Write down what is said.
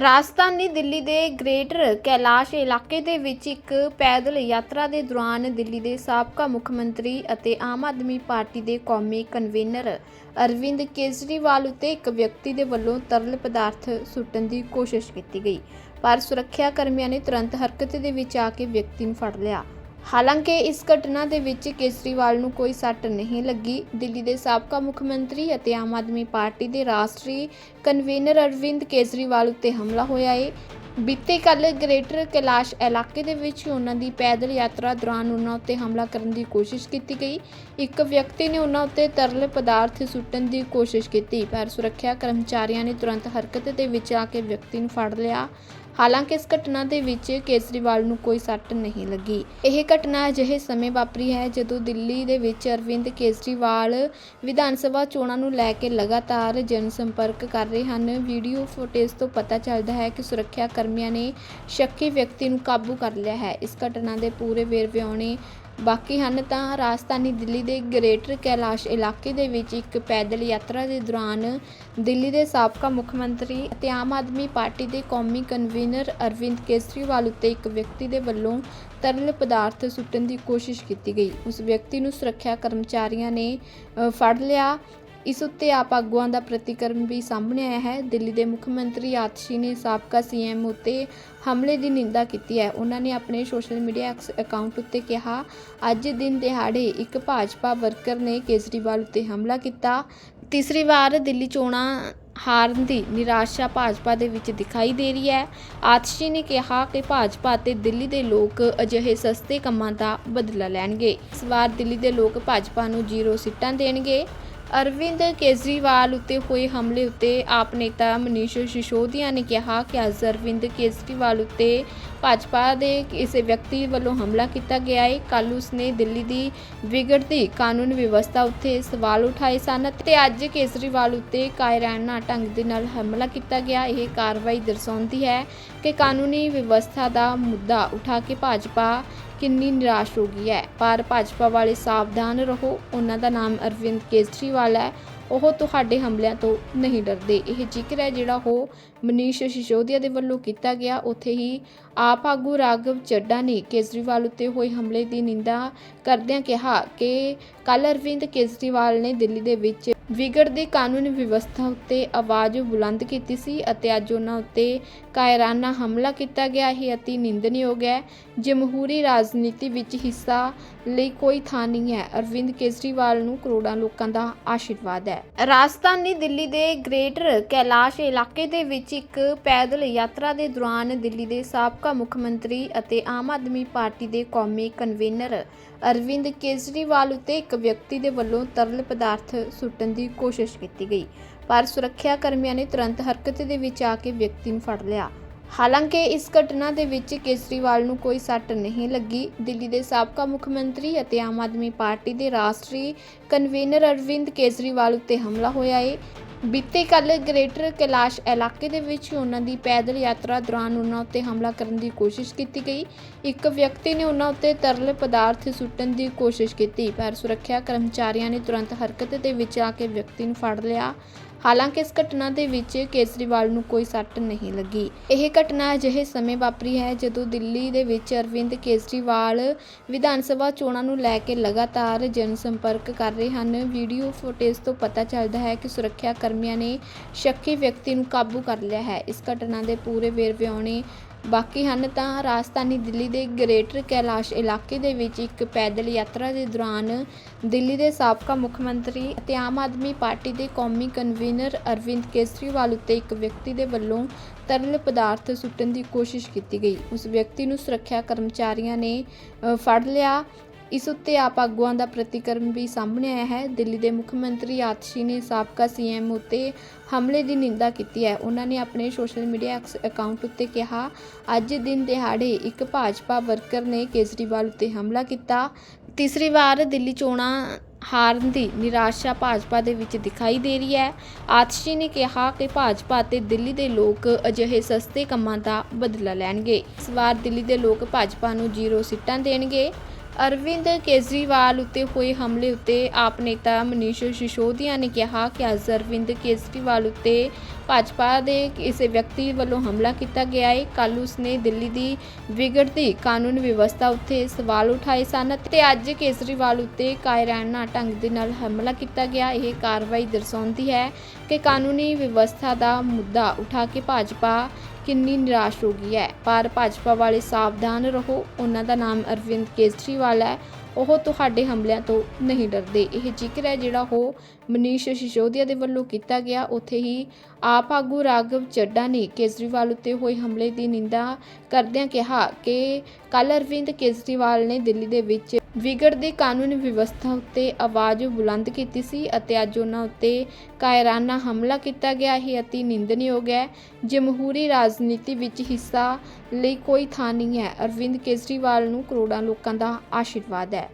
ਰਾਜਧਾਨੀ ਦਿੱਲੀ ਦੇ ਗ੍ਰੇਟਰ ਕੈਲਾਸ਼ ਇਲਾਕੇ ਦੇ ਵਿੱਚ ਇੱਕ ਪੈਦਲ ਯਾਤਰਾ ਦੇ ਦੌਰਾਨ ਦਿੱਲੀ ਦੇ ਸਾਬਕਾ ਮੁੱਖ ਮੰਤਰੀ ਅਤੇ ਆਮ ਆਦਮੀ ਪਾਰਟੀ ਦੇ ਕੌਮੀ ਕਨਵੀਨਰ ਅਰਵਿੰਦ ਕੇਜਰੀਵਾਲ ਉੱਤੇ ਇੱਕ ਵਿਅਕਤੀ ਦੇ ਵੱਲੋਂ ਤਰਲ ਪਦਾਰਥ ਸੁੱਟਣ ਦੀ ਕੋਸ਼ਿਸ਼ ਕੀਤੀ ਗਈ। ਪਰ ਸੁਰੱਖਿਆ ਕਰਮੀਆਂ ਨੇ ਤੁਰੰਤ ਹਰਕਤ ਦੇ ਵਿੱਚ ਆ ਕੇ ਵਿਅਕਤੀ ਨੂੰ ਫੜ ਲਿਆ। ਹਾਲਾਂਕਿ ਇਸ ਘਟਨਾ ਦੇ ਵਿੱਚ ਕੇਜਰੀਵਾਲ ਨੂੰ ਕੋਈ ਸੱਟ ਨਹੀਂ ਲੱਗੀ। ਦਿੱਲੀ ਦੇ ਸਾਬਕਾ ਮੁੱਖ ਮੰਤਰੀ ਅਤੇ ਆਮ ਆਦਮੀ ਪਾਰਟੀ ਦੇ ਰਾਸ਼ਟਰੀ ਕਨਵੀਨਰ ਅਰਵਿੰਦ ਕੇਜਰੀਵਾਲ ਉੱਤੇ ਹਮਲਾ ਹੋਇਆ ਏ। ਬੀਤੇ ਕੱਲ ਗ੍ਰੇਟਰ ਕੈਲਾਸ਼ ਇਲਾਕੇ ਦੇ ਵਿੱਚ ਉਹਨਾਂ ਦੀ ਪੈਦਲ ਯਾਤਰਾ ਦੌਰਾਨ ਉਹਨਾਂ ਉੱਤੇ ਹਮਲਾ ਕਰਨ ਦੀ ਕੋਸ਼ਿਸ਼ ਕੀਤੀ ਗਈ। ਇੱਕ ਵਿਅਕਤੀ ਨੇ ਉਹਨਾਂ ਉੱਤੇ ਤਰਲ ਪਦਾਰਥ ਸੁੱਟਣ ਦੀ ਕੋਸ਼ਿਸ਼ ਕੀਤੀ, ਪਰ ਸੁਰੱਖਿਆ ਕਰਮਚਾਰੀਆਂ ਨੇ ਤੁਰੰਤ ਹਰਕਤ ਦੇ ਵਿੱਚ ਆ ਕੇ ਵਿਅਕਤੀ ਨੂੰ ਫੜ ਲਿਆ। ਹਾਲਾਂਕਿ ਇਸ ਘਟਨਾ ਦੇ ਵਿੱਚ ਕੇਜਰੀਵਾਲ ਨੂੰ ਕੋਈ ਸੱਟ ਨਹੀਂ ਲੱਗੀ। ਇਹ ਘਟਨਾ ਅਜਿਹੇ ਸਮੇਂ ਵਾਪਰੀ ਹੈ ਜਦੋਂ ਦਿੱਲੀ ਦੇ ਵਿੱਚ ਅਰਵਿੰਦ ਕੇਜਰੀਵਾਲ ਵਿਧਾਨ ਸਭਾ ਚੋਣਾਂ ਨੂੰ ਲੈ ਕੇ ਲਗਾਤਾਰ ਜਨ ਸੰਪਰਕ ਕਰ ਰਹੇ ਹਨ। ਵੀਡੀਓ ਫੁਟੇਜ ਤੋਂ ਪਤਾ ਚੱਲਦਾ ਹੈ ਕਿ ਸੁਰੱਖਿਆ ਕਰਮੀਆਂ ਨੇ ਸ਼ੱਕੀ ਵਿਅਕਤੀ ਨੂੰ ਕਾਬੂ ਕਰ ਲਿਆ ਹੈ। ਇਸ ਘਟਨਾ ਦੇ ਪੂਰੇ ਵੇਰਵੇ ਆਉਣੇ ਬਾਕੀ ਹਨ ਤਾਂ ਰਾਜਧਾਨੀ ਦਿੱਲੀ ਦੇ ਗ੍ਰੇਟਰ ਕੈਲਾਸ਼ ਇਲਾਕੇ ਦੇ ਵਿੱਚ ਇੱਕ ਪੈਦਲ ਯਾਤਰਾ ਦੇ ਦੌਰਾਨ ਦਿੱਲੀ ਦੇ ਸਾਬਕਾ ਮੁੱਖ ਮੰਤਰੀ ਅਤੇ ਆਮ ਆਦਮੀ ਪਾਰਟੀ ਦੇ ਕੌਮੀ ਕਨਵੀਨਰ ਅਰਵਿੰਦ ਕੇਜਰੀਵਾਲ ਉੱਤੇ ਇੱਕ ਵਿਅਕਤੀ ਦੇ ਵੱਲੋਂ ਤਰਲ ਪਦਾਰਥ ਸੁੱਟਣ ਦੀ ਕੋਸ਼ਿਸ਼ ਕੀਤੀ ਗਈ। ਉਸ ਵਿਅਕਤੀ ਨੂੰ ਸੁਰੱਖਿਆ ਕਰਮਚਾਰੀਆਂ ਨੇ ਫੜ ਲਿਆ। ਇਸ ਉੱਤੇ ਆਪ ਆਗੂਆਂ ਦਾ ਪ੍ਰਤੀਕਰਮ ਵੀ ਸਾਹਮਣੇ ਆਇਆ ਹੈ। ਦਿੱਲੀ ਦੇ ਮੁੱਖ ਮੰਤਰੀ ਆਤਸ਼ੀ ਨੇ ਸਾਬਕਾ ਸੀਐਮ ਉੱਤੇ ਹਮਲੇ ਦੀ ਨਿੰਦਾ ਕੀਤੀ ਹੈ। ਉਹਨਾਂ ਨੇ ਆਪਣੇ ਸੋਸ਼ਲ ਮੀਡੀਆ ਐਕਸ- ਅਕਾਊਂਟ ਉੱਤੇ ਕਿਹਾ, ਅੱਜ ਦਿਨ ਦਿਹਾੜੇ ਇੱਕ ਭਾਜਪਾ ਵਰਕਰ ਨੇ ਕੇਜਰੀਵਾਲ ਉੱਤੇ ਹਮਲਾ ਕੀਤਾ। ਤੀਸਰੀ ਵਾਰ ਦਿੱਲੀ ਚੋਣਾਂ ਹਾਰਨ ਦੀ ਨਿਰਾਸ਼ਾ ਭਾਜਪਾ ਦੇ ਵਿੱਚ ਦਿਖਾਈ ਦੇ ਰਹੀ ਹੈ। ਆਤਸ਼ੀ ਨੇ ਕਿਹਾ ਕਿ ਭਾਜਪਾ ਅਤੇ ਦਿੱਲੀ ਦੇ ਲੋਕ ਅਜਿਹੇ ਸਸਤੇ ਕੰਮਾਂ ਦਾ ਬਦਲਾ ਲੈਣਗੇ। ਇਸ ਵਾਰ ਦਿੱਲੀ ਦੇ ਲੋਕ ਭਾਜਪਾ ਨੂੰ ਜ਼ੀਰੋ ਸੀਟਾਂ ਦੇਣਗੇ। ਅਰਵਿੰਦ ਕੇਜਰੀਵਾਲ ਉੱਤੇ ਹੋਏ ਹਮਲੇ ਉੱਤੇ ਆਪ ਨੇਤਾ ਮਨੀਸ਼ ਸਿਸੋਦੀਆ ਨੇ ਕਿਹਾ ਕਿ ਅੱਜ ਅਰਵਿੰਦ ਕੇਜਰੀਵਾਲ ਉੱਤੇ ਭਾਜਪਾ ਦੇ ਕਿਸੇ ਵਿਅਕਤੀ ਵੱਲੋਂ ਹਮਲਾ ਕੀਤਾ ਗਿਆ ਹੈ। ਕੱਲ ਉਸਨੇ ਦਿੱਲੀ ਦੀ ਵਿਗੜਦੀ ਕਾਨੂੰਨ ਵਿਵਸਥਾ ਉੱਤੇ ਸਵਾਲ ਉਠਾਏ ਸਨ ਤੇ ਅੱਜ ਕੇਜਰੀਵਾਲ ਉੱਤੇ ਕਾਇਰਾਨਾ ਢੰਗ ਦੇ ਨਾਲ ਹਮਲਾ ਕੀਤਾ ਗਿਆ। ਇਹ ਕਾਰਵਾਈ ਦਰਸਾਉਂਦੀ ਹੈ ਕਿ ਕਾਨੂੰਨੀ ਵਿਵਸਥਾ ਦਾ ਮੁੱਦਾ ਉਠਾ ਕੇ ਭਾਜਪਾ ਕਿੰਨੀ ਨਿਰਾਸ਼ ਹੋ ਗਈ ਹੈ। ਪਰ ਭਾਜਪਾ ਵਾਲੇ ਸਾਵਧਾਨ ਰਹੋ। ਉਹਨਾਂ ਦਾ ਨਾਮ ਅਰਵਿੰਦ ਕੇਜਰੀਵਾਲ ਹੈ। ਉਹ ਤੁਹਾਡੇ ਹਮਲਿਆਂ ਤੋਂ ਨਹੀਂ ਡਰਦੇ। ਇਹ ਜ਼ਿਕਰ ਹੈ ਜਿਹੜਾ ਉਹ ਮਨੀਸ਼ ਸਿਸੋਦੀਆ ਦੇ ਵੱਲੋਂ ਕੀਤਾ ਗਿਆ। ਉੱਥੇ ਹੀ ਆਪ ਆਗੂ ਰਾਘਵ ਚੱਡਾ ਨੇ ਕੇਜਰੀਵਾਲ ਉੱਤੇ ਹੋਏ ਹਮਲੇ ਦੀ ਨਿੰਦਾ ਕਰਦਿਆਂ ਕਿਹਾ ਕਿ ਕੱਲ ਅਰਵਿੰਦ ਕੇਜਰੀਵਾਲ ਨੇ ਦਿੱਲੀ ਦੇ ਵਿੱਚ ਵਿਗੜਦੀ ਕਾਨੂੰਨ ਵਿਵਸਥਾ ਉੱਤੇ ਆਵਾਜ਼ ਬੁਲੰਦ ਕੀਤੀ ਸੀ ਅਤੇ ਅੱਜ ਉਹਨਾਂ ਉੱਤੇ ਕਾਇਰਾਨਾ ਹਮਲਾ ਕੀਤਾ ਗਿਆ। ਇਹ ਅਤੀ ਨਿੰਦਣਯੋਗ ਹੈ। ਜਮਹੂਰੀ ਰਾਜਨੀਤੀ ਵਿੱਚ ਹਿੱਸਾ ਲਈ ਕੋਈ ਥਾਂ ਨਹੀਂ ਹੈ। ਅਰਵਿੰਦ ਕੇਜਰੀਵਾਲ ਨੂੰ ਕਰੋੜਾਂ ਲੋਕਾਂ ਦਾ ਆਸ਼ੀਰਵਾਦ ਹੈ। ਰਾਜਧਾਨੀ ਦਿੱਲੀ ਦੇ ਗ੍ਰੇਟਰ ਕੈਲਾਸ਼ ਇਲਾਕੇ ਦੇ ਵਿੱਚ ਇੱਕ ਪੈਦਲ ਯਾਤਰਾ ਦੇ ਦੌਰਾਨ ਦਿੱਲੀ ਦੇ ਸਾਬਕਾ ਮੁੱਖ ਮੰਤਰੀ ਅਤੇ ਆਮ ਆਦਮੀ ਪਾਰਟੀ ਦੇ ਕੌਮੀ ਕਨਵੀਨਰ ਅਰਵਿੰਦ ਕੇਜਰੀਵਾਲ ਉੱਤੇ ਇੱਕ ਵਿਅਕਤੀ ਦੇ ਵੱਲੋਂ ਤਰਲ ਪਦਾਰਥ ਸੁੱਟਣ ਦੀ ਕੋਸ਼ਿਸ਼ ਕੀਤੀ ਗਈ। ਪਰ ਸੁਰੱਖਿਆ ਕਰਮੀਆਂ ਨੇ ਤੁਰੰਤ ਹਰਕਤ ਦੇ ਵਿੱਚ ਆ ਕੇ ਵਿਅਕਤੀ ਨੂੰ ਫੜ ਲਿਆ। ਹਾਲਾਂਕਿ ਇਸ ਘਟਨਾ ਦੇ ਵਿੱਚ ਕੇਜਰੀਵਾਲ ਨੂੰ ਕੋਈ ਸੱਟ ਨਹੀਂ ਲੱਗੀ। ਦਿੱਲੀ ਦੇ ਸਾਬਕਾ ਮੁੱਖ ਮੰਤਰੀ ਅਤੇ ਆਮ ਆਦਮੀ ਪਾਰਟੀ ਦੇ ਰਾਸ਼ਟਰੀ ਕਨਵੀਨਰ ਅਰਵਿੰਦ ਕੇਜਰੀਵਾਲ ਉੱਤੇ ਹਮਲਾ ਹੋਇਆ ਏ। ਬੀਤੇ ਕੱਲ ਗ੍ਰੇਟਰ ਕੈਲਾਸ਼ ਇਲਾਕੇ ਦੇ ਵਿੱਚ ਉਹਨਾਂ ਦੀ ਪੈਦਲ ਯਾਤਰਾ ਦੌਰਾਨ ਉਹਨਾਂ ਉੱਤੇ ਹਮਲਾ ਕਰਨ ਦੀ ਕੋਸ਼ਿਸ਼ ਕੀਤੀ ਗਈ। ਇੱਕ ਵਿਅਕਤੀ ਨੇ ਉਹਨਾਂ ਉੱਤੇ ਤਰਲ ਪਦਾਰਥ ਸੁੱਟਣ ਦੀ ਕੋਸ਼ਿਸ਼ ਕੀਤੀ, ਪਰ ਸੁਰੱਖਿਆ ਕਰਮਚਾਰੀਆਂ ਨੇ ਤੁਰੰਤ ਹਰਕਤ ਦੇ ਵਿੱਚ ਆ ਕੇ ਵਿਅਕਤੀ ਨੂੰ ਫੜ ਲਿਆ। ਹਾਲਾਂਕਿ ਇਸ ਘਟਨਾ ਦੇ ਵਿੱਚ ਕੇਜਰੀਵਾਲ ਨੂੰ ਕੋਈ ਸੱਟ ਨਹੀਂ ਲੱਗੀ। ਇਹ ਘਟਨਾ ਅਜਿਹੇ ਸਮੇਂ ਵਾਪਰੀ ਹੈ ਜਦੋਂ ਦਿੱਲੀ ਦੇ ਵਿੱਚ ਅਰਵਿੰਦ ਕੇਜਰੀਵਾਲ ਵਿਧਾਨ ਸਭਾ ਚੋਣਾਂ ਨੂੰ ਲੈ ਕੇ ਲਗਾਤਾਰ ਜਨ ਸੰਪਰਕ ਕਰ ਰਹੇ ਹਨ। ਵੀਡੀਓ ਫੁਟੇਜ ਤੋਂ ਪਤਾ ਚੱਲਦਾ ਹੈ ਕਿ ਸੁਰੱਖਿਆ ਕਰਮੀਆਂ ਨੇ ਸ਼ੱਕੀ ਵਿਅਕਤੀ ਨੂੰ ਕਾਬੂ ਕਰ ਲਿਆ ਹੈ। ਇਸ ਘਟਨਾ ਦੇ ਪੂਰੇ ਵੇਰਵੇ ਆਉਣੇ ਬਾਕੀ ਹਨ ਤਾਂ ਰਾਜਧਾਨੀ ਦਿੱਲੀ ਦੇ ਗ੍ਰੇਟਰ ਕੈਲਾਸ਼ ਇਲਾਕੇ ਦੇ ਵਿੱਚ ਇੱਕ ਪੈਦਲ ਯਾਤਰਾ ਦੇ ਦੌਰਾਨ ਦਿੱਲੀ ਦੇ ਸਾਬਕਾ ਮੁੱਖ ਮੰਤਰੀ ਅਤੇ ਆਮ ਆਦਮੀ ਪਾਰਟੀ ਦੇ ਕੌਮੀ ਕਨਵੀਨਰ ਅਰਵਿੰਦ ਕੇਜਰੀਵਾਲ ਉੱਤੇ ਇੱਕ ਵਿਅਕਤੀ ਦੇ ਵੱਲੋਂ ਤਰਲ ਪਦਾਰਥ ਸੁੱਟਣ ਦੀ ਕੋਸ਼ਿਸ਼ ਕੀਤੀ ਗਈ। ਉਸ ਵਿਅਕਤੀ ਨੂੰ ਸੁਰੱਖਿਆ ਕਰਮਚਾਰੀਆਂ ਨੇ ਫੜ ਲਿਆ ਇਸ ਉੱਤੇ ਆਪ ਆਗੂਆਂ ਦਾ ਪ੍ਰਤੀਕਰਮ ਵੀ ਸਾਹਮਣੇ ਆਇਆ ਹੈ। ਦਿੱਲੀ ਦੇ ਮੁੱਖ ਮੰਤਰੀ ਆਤਸ਼ੀ ਨੇ ਸਾਬਕਾ ਸੀਐਮ ਉੱਤੇ ਹਮਲੇ ਦੀ ਨਿੰਦਾ ਕੀਤੀ ਹੈ। ਉਹਨਾਂ ਨੇ ਆਪਣੇ ਸੋਸ਼ਲ ਮੀਡੀਆ ਐਕਸ- ਅਕਾਊਂਟ ਉੱਤੇ ਕਿਹਾ, ਅੱਜ ਦਿਨ ਦਿਹਾੜੇ ਇੱਕ ਭਾਜਪਾ ਵਰਕਰ ਨੇ ਕੇਜਰੀਵਾਲ ਉੱਤੇ ਹਮਲਾ ਕੀਤਾ। ਤੀਸਰੀ ਵਾਰ ਦਿੱਲੀ ਚੋਣਾਂ ਹਾਰਨ ਦੀ ਨਿਰਾਸ਼ਾ ਭਾਜਪਾ ਦੇ ਵਿੱਚ ਦਿਖਾਈ ਦੇ ਰਹੀ ਹੈ। ਆਤਸ਼ੀ ਨੇ ਕਿਹਾ ਕਿ ਭਾਜਪਾ ਅਤੇ ਦਿੱਲੀ ਦੇ ਲੋਕ ਅਜਿਹੇ ਸਸਤੇ ਕੰਮਾਂ ਦਾ ਬਦਲਾ ਲੈਣਗੇ। ਇਸ ਵਾਰ ਦਿੱਲੀ ਦੇ ਲੋਕ ਭਾਜਪਾ ਨੂੰ ਜ਼ੀਰੋ ਸੀਟਾਂ ਦੇਣਗੇ। ਅਰਵਿੰਦ ਕੇਜਰੀਵਾਲ ਉੱਤੇ ਹੋਏ ਹਮਲੇ ਉੱਤੇ ਆਪ ਨੇਤਾ ਮਨੀਸ਼ ਸਿਸੋਦੀਆ ਨੇ ਕਿਹਾ ਕਿ ਅੱਜ ਅਰਵਿੰਦ ਕੇਜਰੀਵਾਲ ਉੱਤੇ ਭਾਜਪਾ ਦੇ ਕਿਸੇ ਵਿਅਕਤੀ ਵੱਲੋਂ ਹਮਲਾ ਕੀਤਾ ਗਿਆ ਹੈ। ਕੱਲ ਉਸਨੇ ਦਿੱਲੀ ਦੀ ਵਿਗੜਦੀ ਕਾਨੂੰਨ ਵਿਵਸਥਾ ਉੱਤੇ ਸਵਾਲ ਉਠਾਏ ਸਨ ਤੇ ਅੱਜ ਕੇਜਰੀਵਾਲ ਉੱਤੇ ਕਾਇਰਾਨਾ ਢੰਗ ਦੇ ਨਾਲ ਹਮਲਾ ਕੀਤਾ ਗਿਆ। ਇਹ ਕਾਰਵਾਈ ਦਰਸਾਉਂਦੀ ਹੈ ਕਿ ਕਾਨੂੰਨੀ ਵਿਵਸਥਾ ਦਾ ਮੁੱਦਾ ਉਠਾ ਕੇ ਭਾਜਪਾ ਕਿੰਨੀ ਨਿਰਾਸ਼ ਹੋ ਗਈ ਹੈ। ਪਰ ਭਾਜਪਾ ਵਾਲੇ ਸਾਵਧਾਨ ਰਹੋ। ਉਹਨਾਂ ਦਾ ਨਾਮ ਅਰਵਿੰਦ ਕੇਜਰੀਵਾਲ ਹੈ। ਉਹ ਤੁਹਾਡੇ ਹਮਲਿਆਂ ਤੋਂ ਨਹੀਂ ਡਰਦੇ। ਇਹ ਜ਼ਿਕਰ ਹੈ ਜਿਹੜਾ ਉਹ ਮਨੀਸ਼ ਸਿਸੋਦੀਆ ਦੇ ਵੱਲੋਂ ਕੀਤਾ ਗਿਆ। ਉੱਥੇ ਹੀ ਆਪ ਆਗੂ ਰਾਘਵ ਚੱਡਾ ਨੇ ਕੇਜਰੀਵਾਲ ਉੱਤੇ ਹੋਏ ਹਮਲੇ ਦੀ ਨਿੰਦਾ ਕਰਦਿਆਂ ਕਿਹਾ ਕਿ ਕੱਲ ਅਰਵਿੰਦ ਕੇਜਰੀਵਾਲ ਨੇ ਦਿੱਲੀ ਦੇ ਵਿੱਚ ਵਿਗੜਦੀ ਕਾਨੂੰਨ ਵਿਵਸਥਾ ਉੱਤੇ ਆਵਾਜ਼ ਬੁਲੰਦ ਕੀਤੀ ਸੀ ਅਤੇ ਅੱਜ ਉਹਨਾਂ ਉੱਤੇ ਕਾਇਰਾਨਾ ਹਮਲਾ ਕੀਤਾ ਗਿਆ। ਇਹ ਅਤੀ ਨਿੰਦਣਯੋਗ ਹੈ। ਜਮਹੂਰੀ ਰਾਜਨੀਤੀ ਵਿੱਚ ਹਿੱਸਾ ਲਈ ਕੋਈ ਥਾਂ ਨਹੀਂ ਹੈ। ਅਰਵਿੰਦ ਕੇਜਰੀਵਾਲ ਨੂੰ ਕਰੋੜਾਂ ਲੋਕਾਂ ਦਾ ਆਸ਼ੀਰਵਾਦ ਹੈ।